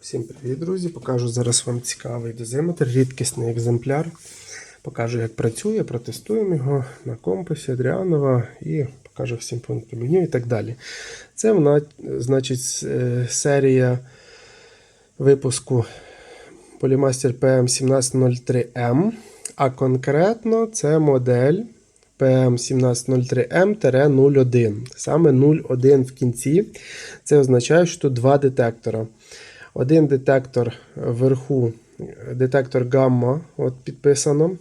Всім привіт, друзі! Покажу зараз вам цікавий дозиметр, рідкісний екземпляр. Покажу, як працює, протестуємо його на компасі Адріанова і покажу всім пункти меню і так далі. Це вона, значить, е, серія випуску Polymaster PM1703M, а конкретно це модель PM1703M-01. Саме 01 в кінці. Це означає, що тут два детектора. Один детектор вверху, детектор гамма, от підписано.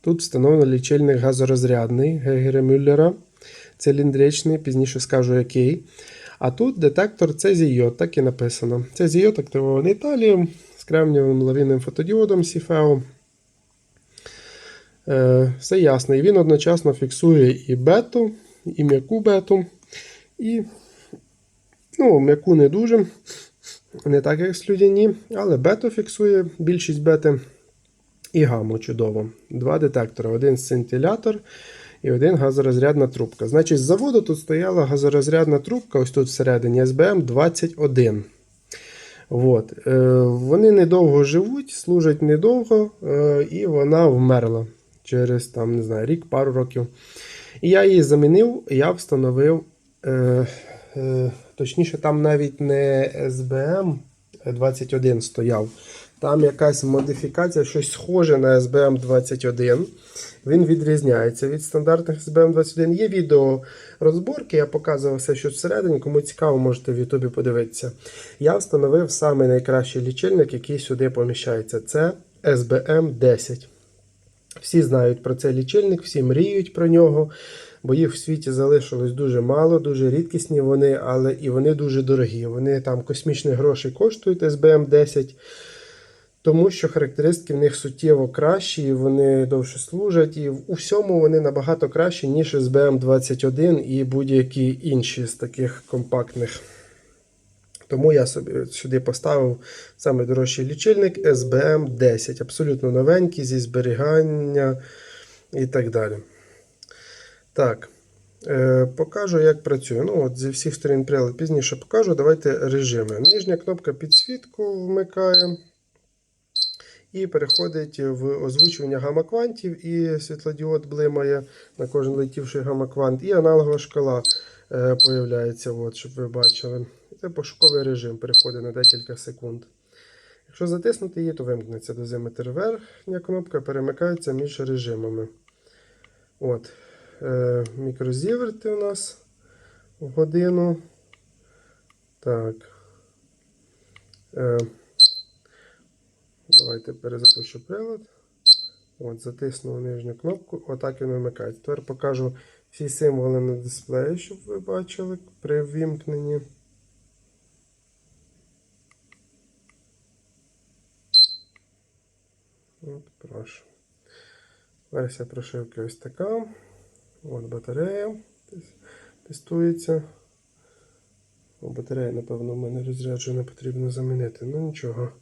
Тут встановлено лічильник газорозрядний Гегера Мюллера, циліндричний, пізніше скажу який. А тут детектор цезійот, так і написано. Цезійот активований Італією з кремнієвим лавінним фотодіодом Сіфео. Е, все ясно. І він одночасно фіксує і бету, і м'яку бету, і ну, м'яку не дуже. Не так, як слюдяні, але бету фіксує більшість бети і гаму чудово. Два детектори: один сцинтилятор і один газорозрядна трубка. Значить, з заводу тут стояла газорозрядна трубка, ось тут всередині СБМ 21. От. Е, Вони недовго живуть, служать недовго, е, і вона вмерла через там, не знаю, рік, пару років. І я її замінив, я встановив. Е, е, Точніше, там навіть не SBM 21 стояв. Там якась модифікація, щось схоже на SBM 21. Він відрізняється від стандартних SBM 21. Є відео розборки, я показував все, що всередині. Кому цікаво, можете в Ютубі подивитися. Я встановив самий найкращий лічильник, який сюди поміщається. Це SBM 10. Всі знають про цей лічильник, всі мріють про нього бо їх в світі залишилось дуже мало, дуже рідкісні вони, але і вони дуже дорогі. Вони там космічні гроші коштують SBM 10, тому що характеристики в них суттєво кращі, вони довше служать, і у всьому вони набагато кращі, ніж SBM 21 і будь-які інші з таких компактних. Тому я собі сюди поставив саме дорожчий лічильник SBM 10, абсолютно новенький, зі зберігання і так далі. Так, е, покажу, як працює. Ну, от Зі всіх сторін прилад пізніше покажу. Давайте режими. Нижня кнопка підсвітку вмикає. І переходить в озвучування гамма-квантів, і світлодіод блимає на кожен летівший гамма-квант, і аналогова шкала е, появляється, от, щоб ви бачили. Це пошуковий режим переходить на декілька секунд. Якщо затиснути її, то вимкнеться дозиметр. Верхня кнопка перемикається між режимами. От. Е, мікрозіверти у нас в годину. Так. Е, давайте перезапущу прилад. От, Затиснули нижню кнопку, отак він вимикається. Тепер покажу всі символи на дисплеї, щоб ви бачили при ввімкненні. От, прошу. Версія прошивки ось така. От батарея тестується. Батарея, напевно, в мене розряджена, потрібно замінити. Ну нічого.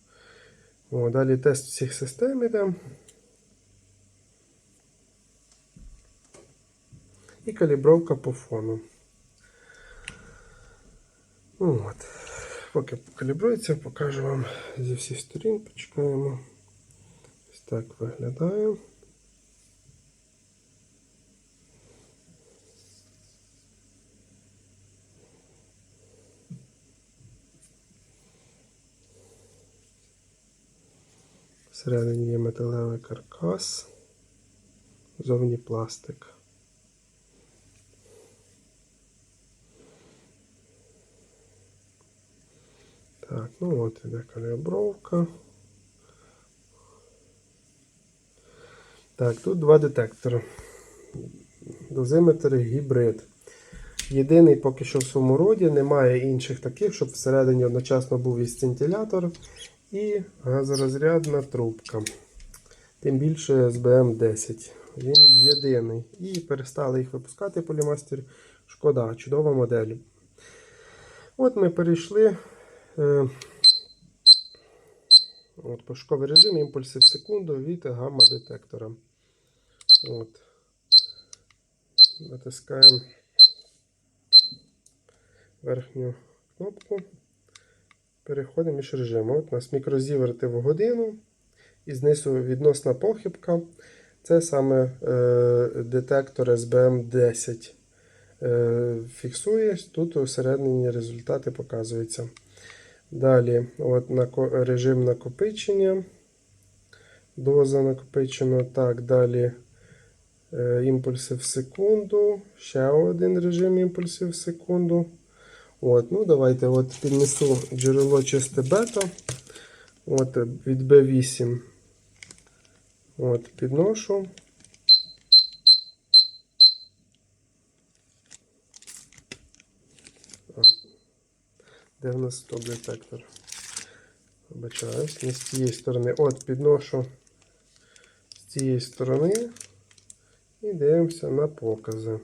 О, далі тест всіх систем іде. І калібровка по фону. Ну, от. Поки калібрується, покажу вам зі всіх сторін. Почекаємо. Ось так виглядає. Всередині є металевий каркас, зовні пластик. Так, ну от іде калібровка. Так, тут два детектори. Дозиметр гібрид. Єдиний поки що в своєму роді, немає інших таких, щоб всередині одночасно був і сцинтилятор, і газорозрядна трубка. Тим більше SBM 10. Він єдиний. І перестали їх випускати полімастер. Шкода, чудова модель. От ми перейшли. Е, от, Пошуковий режим, імпульси в секунду від гамма-детектора. От. Натискаємо верхню кнопку. Переходимо між режимами. От у нас мікрозіверти в годину. І знизу відносна похибка. Це саме е, детектор SBM 10 е, фіксує. Тут усередині результати показуються. Далі от, нако- режим накопичення. Доза накопичена. Так, далі е, імпульси в секунду. Ще один режим імпульсів в секунду. От, ну Давайте от піднесу джерело чисте бета. От, від B8. От, підношу. Де в нас стоп детектор? Вибачаюсь, не з цієї сторони. От, підношу з цієї сторони і дивимося на покази.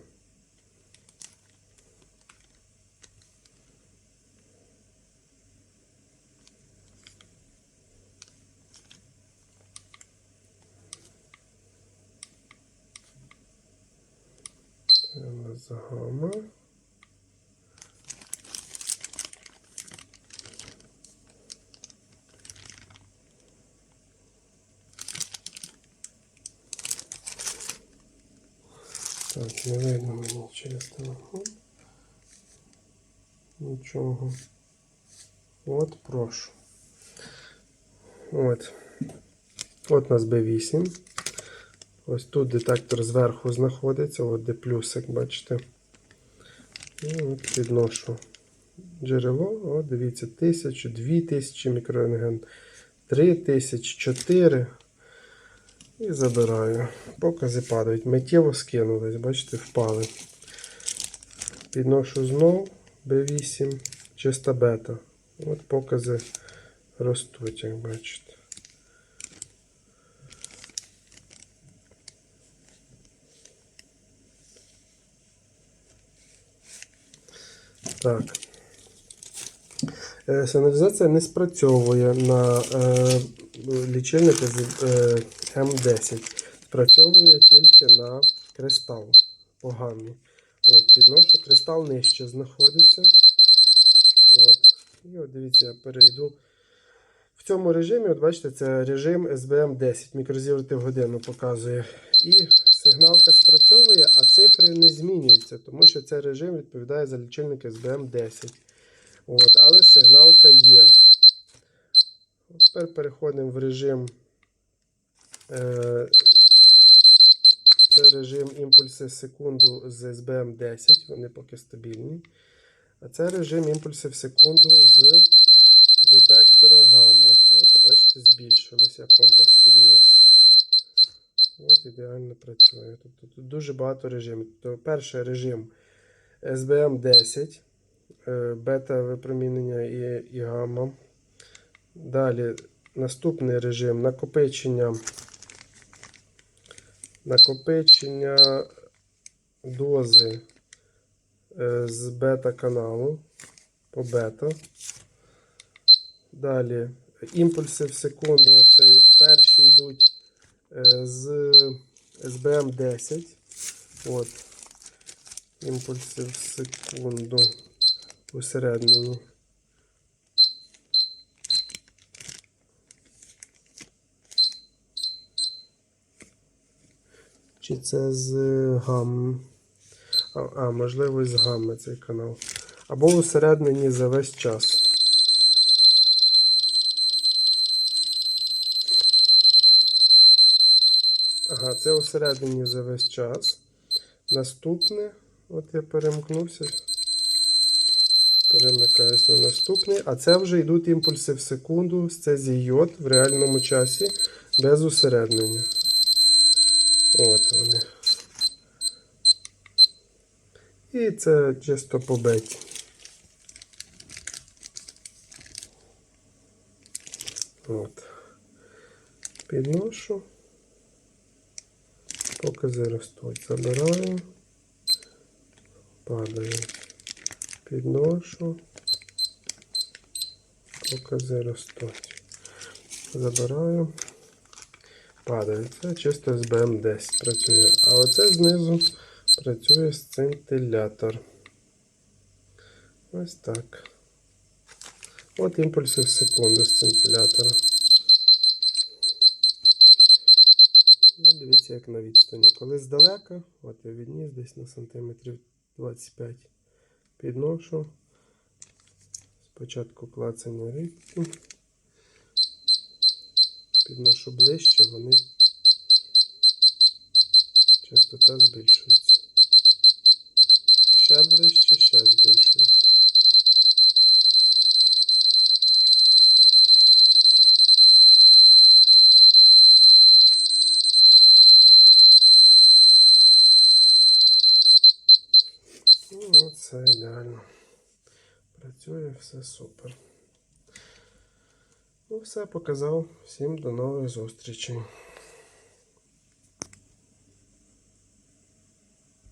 Це у нас гамма. Так, не видно мені через телефон. Нічого. От, прошу. От. От у нас B8. Ось тут детектор зверху знаходиться, от де плюсик, бачите. І от підношу джерело. О, дивіться, 1000, 2000 мікрорентген, 3000, 4. І забираю. Покази падають. Миттєво скинулись, бачите, впали. Підношу знов B8, чиста бета. От покази ростуть, як бачите. Так. Е, Сигналізація не спрацьовує на е, лічильники з е, М10. Спрацьовує тільки на кристал по гаммі. От, підношу, кристал нижче знаходиться. От. І от дивіться, я перейду. В цьому режимі, от бачите, це режим SBM 10, мікрозіверти в годину показує. І сигналка спрацьовує, а цифри не змінюються, тому що цей режим відповідає за лічильник SBM 10. От, але сигналка є. Тепер переходимо в режим. Е, це режим імпульси секунду з SBM 10, вони поки стабільні. А це режим імпульси в секунду з детектора гамма. От, бачите, збільшилися, компас підніс. От ідеально працює. Тобто тут дуже багато режимів. Тобто, перший режим SBM 10, е, бета випромінення і, і гамма. Далі наступний режим накопичення. Накопичення дози е, з бета-каналу по бета. Далі імпульси в секунду. Це перші йдуть з SBM 10. От. Імпульси секунду усередині. Чи це з гам? А, а, можливо, з гамми цей канал. Або усередині за весь час. Ага, це усередині за весь час. Наступне, от я перемкнувся. Перемикаюсь на наступний. А це вже йдуть імпульси в секунду з цезійод в реальному часі без усереднення. От вони. І це чисто по беті. От. Підношу. Покази ростуть. Забираю. Падаю. Підношу. Покази ростуть. Забираю. Падає. Це чисто SBM 10 працює. А оце знизу працює сцинтилятор. Ось так. От імпульси в секунду з цинтилятора. Ну, дивіться, як на відстані. Коли здалека, от я відніс десь на сантиметрів 25 підношу. Спочатку клацання рибки. Підношу ближче, вони частота збільшується. Ще ближче, ще збільшується. Ну, це ідеально. Працює все супер. Ну, все показав. Всім до нових зустрічей.